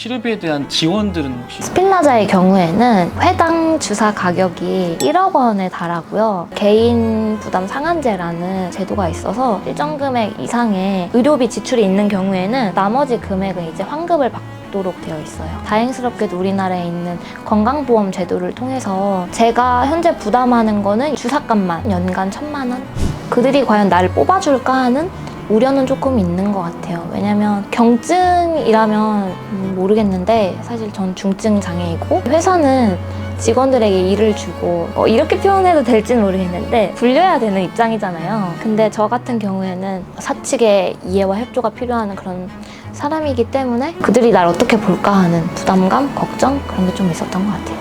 치료비에 대한 지원들은 혹시 스필라자의 경우에는 회당 주사 가격이 1억 원에 달하고요. 개인 부담 상한제라는 제도가 있어서 일정 금액 이상의 의료비 지출이 있는 경우에는 나머지 금액은 이제 환급을 받도록 되어 있어요. 다행스럽게도 우리나라에 있는 건강보험 제도를 통해서 제가 현재 부담하는 거는 주사값만 연간 천만 원. 그들이 과연 나를 뽑아줄까 하는 우려는 조금 있는 것 같아요. 왜냐면 경증이라면 음, 모르겠는데 사실 전 중증 장애이고 회사는 직원들에게 일을 주고 어, 이렇게 표현해도 될지는 모르겠는데 불려야 되는 입장이잖아요. 근데 저 같은 경우에는 사측의 이해와 협조가 필요한 그런 사람이기 때문에 그들이 날 어떻게 볼까 하는 부담감, 걱정 그런 게 좀 있었던 것 같아요.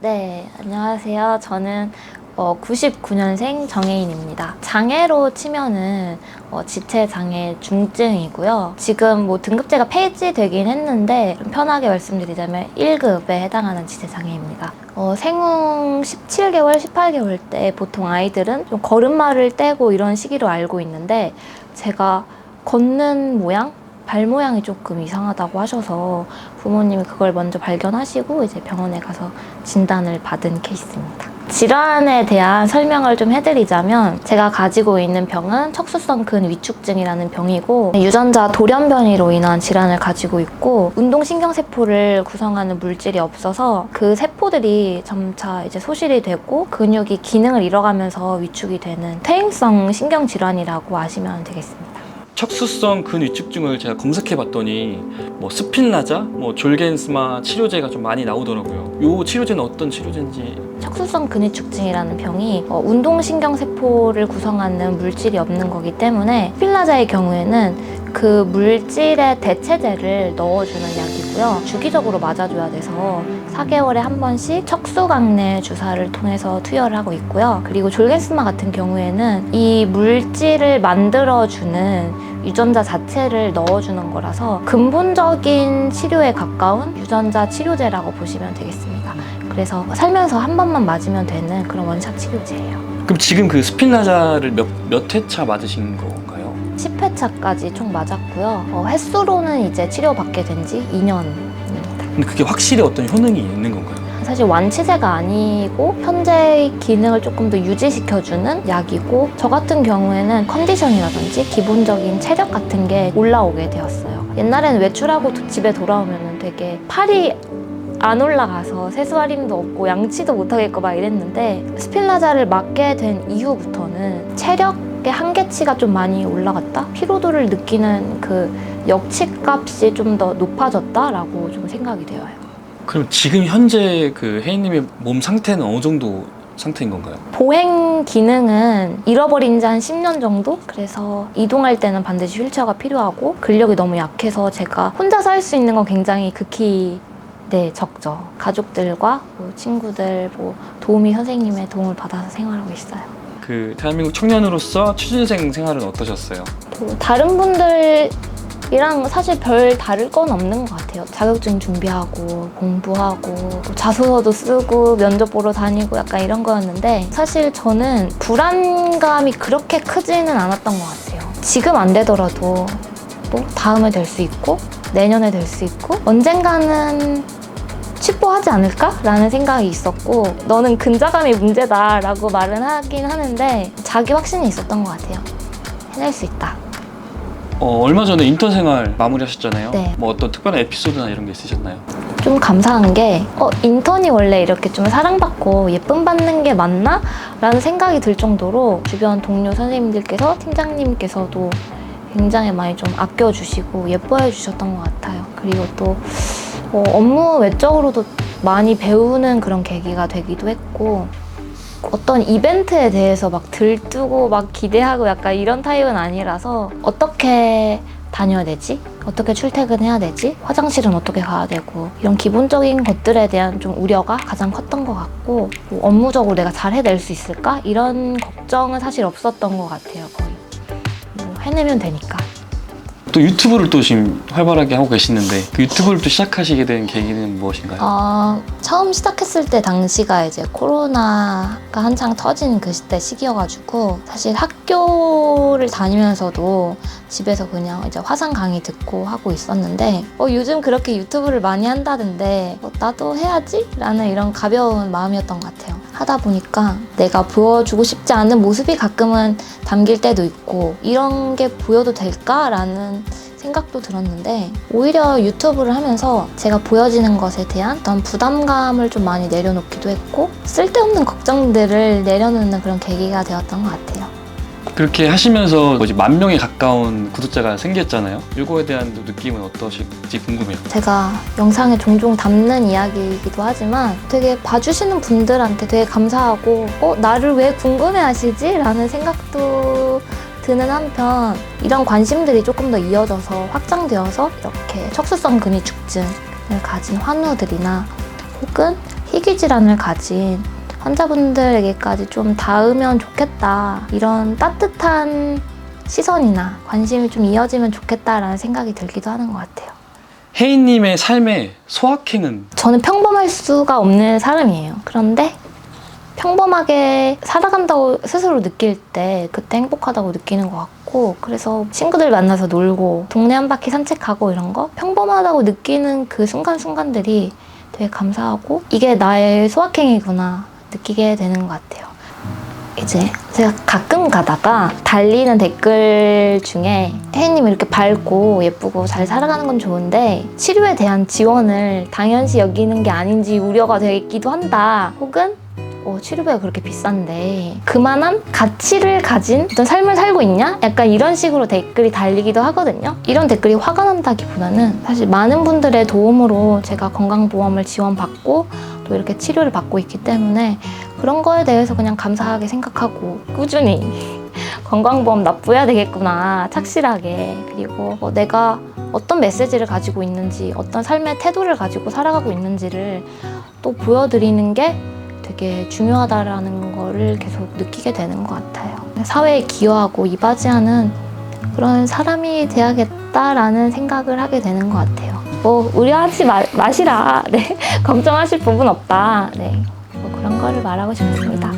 네, 안녕하세요. 저는 어, 99년생 정혜인입니다. 장애로 치면은 어, 지체 장애 중증이고요. 지금 뭐 등급제가 폐지되긴 했는데 좀 편하게 말씀드리자면 1급에 해당하는 지체 장애입니다. 어, 생후 17개월, 18개월 때 보통 아이들은 좀 걸음마를 떼고 이런 시기로 알고 있는데 제가 걷는 모양, 발 모양이 조금 이상하다고 하셔서 부모님이 그걸 먼저 발견하시고 이제 병원에 가서 진단을 받은 케이스입니다. 질환에 대한 설명을 좀 해드리자면 제가 가지고 있는 병은 척수성 근 위축증이라는 병이고 유전자 돌연변이로 인한 질환을 가지고 있고 운동신경세포를 구성하는 물질이 없어서 그 세포들이 점차 이제 소실이 되고 근육이 기능을 잃어가면서 위축이 되는 퇴행성 신경질환이라고 아시면 되겠습니다. 척수성 근위축증을 제가 검색해 봤더니 뭐 스핀라자, 뭐 졸겐스마 치료제가 좀 많이 나오더라고요. 요 치료제는 어떤 치료제인지 척수성 근위축증이라는 병이 어, 운동신경세포를 구성하는 물질이 없는 거기 때문에 필라자의 경우에는 그 물질의 대체제를 넣어주는 약이고요. 주기적으로 맞아줘야 돼서 4개월에 한 번씩 척수강내 주사를 통해서 투여를 하고 있고요. 그리고 졸겐스마 같은 경우에는 이 물질을 만들어주는 유전자 자체를 넣어주는 거라서 근본적인 치료에 가까운 유전자 치료제라고 보시면 되겠습니다. 그래서 살면서 한 번만 맞으면 되는 그런 원샷 치료제예요. 그럼 지금 그 스핀라자를 몇, 몇 회차 맞으신 건가요? 10회차까지 총 맞았고요. 어, 횟수로는 이제 치료받게 된 지 2년입니다. 근데 그게 확실히 어떤 효능이 있는 건가요? 사실 완치제가 아니고 현재의 기능을 조금 더 유지시켜주는 약이고 저 같은 경우에는 컨디션이라든지 기본적인 체력 같은 게 올라오게 되었어요. 옛날에는 외출하고 도- 집에 돌아오면 되게 팔이 안 올라가서 세수할 힘도 없고 양치도 못하겠고 막 이랬는데 스필라자를 맞게 된 이후부터는 체력의 한계치가 좀 많이 올라갔다? 피로도를 느끼는 그 역치값이 좀 더 높아졌다라고 좀 생각이 되어요. 그럼 지금 현재 그 혜인님의 몸 상태는 어느 정도 상태인 건가요? 보행 기능은 잃어버린 지 한 10년 정도? 그래서 이동할 때는 반드시 휠체어가 필요하고 근력이 너무 약해서 제가 혼자서 할 수 있는 건 굉장히 극히 네, 적죠. 가족들과 뭐 친구들, 뭐 도우미 선생님의 도움을 받아서 생활하고 있어요. 그 대한민국 청년으로서 취준생 생활은 어떠셨어요? 뭐 다른 분들이랑 사실 별 다를 건 없는 것 같아요. 자격증 준비하고 공부하고 뭐 자소서도 쓰고 면접 보러 다니고 약간 이런 거였는데 사실 저는 불안감이 그렇게 크지는 않았던 것 같아요. 지금 안 되더라도 뭐 다음에 될 수 있고 내년에 될 수 있고 언젠가는 취뽀하지 않을까라는 생각이 있었고 너는 근자감이 문제다라고 말은 하긴 하는데 자기 확신이 있었던 것 같아요. 해낼 수 있다. 어, 얼마 전에 인턴 생활 마무리하셨잖아요. 네. 뭐 어떤 특별한 에피소드나 이런 게 있으셨나요? 좀 감사한 게, 어, 인턴이 원래 이렇게 좀 사랑받고 예쁨 받는 게 맞나? 라는 생각이 들 정도로 주변 동료 선생님들께서, 팀장님께서도 굉장히 많이 좀 아껴주시고 예뻐해 주셨던 것 같아요. 그리고 또, 어, 업무 외적으로도 많이 배우는 그런 계기가 되기도 했고, 어떤 이벤트에 대해서 막 들뜨고 막 기대하고 약간 이런 타입은 아니라서 어떻게 다녀야 되지? 어떻게 출퇴근해야 되지? 화장실은 어떻게 가야 되고 이런 기본적인 것들에 대한 좀 우려가 가장 컸던 것 같고 뭐 업무적으로 내가 잘 해낼 수 있을까? 이런 걱정은 사실 없었던 것 같아요 거의 뭐 해내면 되니까 또 유튜브를 또 지금 활발하게 하고 계시는데 그 유튜브를 또 시작하시게 된 계기는 무엇인가요? 어, 처음 시작했을 때 당시가 이제 코로나가 한창 터진 그 시대 시기여가지고 사실 학교를 다니면서도 집에서 그냥 이제 화상 강의 듣고 하고 있었는데 어, 요즘 그렇게 유튜브를 많이 한다던데 어, 나도 해야지? 라는 이런 가벼운 마음이었던 것 같아요. 하다 보니까 내가 보여주고 싶지 않은 모습이 가끔은 담길 때도 있고 이런 게 보여도 될까라는 생각도 들었는데 오히려 유튜브를 하면서 제가 보여지는 것에 대한 어떤 부담감을 좀 많이 내려놓기도 했고 쓸데없는 걱정들을 내려놓는 그런 계기가 되었던 것 같아요. 그렇게 하시면서 뭐지 만 명에 가까운 구독자가 생겼잖아요. 이거에 대한 또 느낌은 어떠실지 궁금해요. 제가 영상에 종종 담는 이야기이기도 하지만 되게 봐주시는 분들한테 되게 감사하고 어 나를 왜 궁금해하시지? 라는 생각도 드는 한편 이런 관심들이 조금 더 이어져서 확장되어서 이렇게 척수성 근위 축증을 가진 환우들이나 혹은 희귀 질환을 가진 환자분들에게까지 좀 닿으면 좋겠다 이런 따뜻한 시선이나 관심이 좀 이어지면 좋겠다라는 생각이 들기도 하는 것 같아요. 혜인님의 삶의 소확행은 저는 평범할 수가 없는 사람이에요. 그런데 평범하게 살아간다고 스스로 느낄 때 그때 행복하다고 느끼는 것 같고 그래서 친구들 만나서 놀고 동네 한 바퀴 산책하고 이런 거 평범하다고 느끼는 그 순간순간들이 되게 감사하고 이게 나의 소확행이구나 느끼게 되는 것 같아요. 이제 제가 가끔 가다가 달리는 댓글 중에 혜인님 이렇게 밝고 예쁘고 잘 살아가는 건 좋은데 치료에 대한 지원을 당연시 여기는 게 아닌지 우려가 되기도 한다. 혹은 어, 치료비가 그렇게 비싼데 그만한 가치를 가진 어떤 삶을 살고 있냐? 약간 이런 식으로 댓글이 달리기도 하거든요. 이런 댓글이 화가 난다기보다는 사실 많은 분들의 도움으로 제가 건강보험을 지원받고 또 이렇게 치료를 받고 있기 때문에 그런 거에 대해서 그냥 감사하게 생각하고 꾸준히 건강보험 납부해야 되겠구나 착실하게 그리고 어, 내가 어떤 메시지를 가지고 있는지 어떤 삶의 태도를 가지고 살아가고 있는지를 또 보여드리는 게 되게 중요하다라는 거를 계속 느끼게 되는 것 같아요. 사회에 기여하고 이바지하는 그런 사람이 돼야겠다라는 생각을 하게 되는 것 같아요. 뭐 우려하지 마, 마시라. 네. 걱정하실 부분 없다. 네. 뭐 그런 거를 말하고 싶습니다.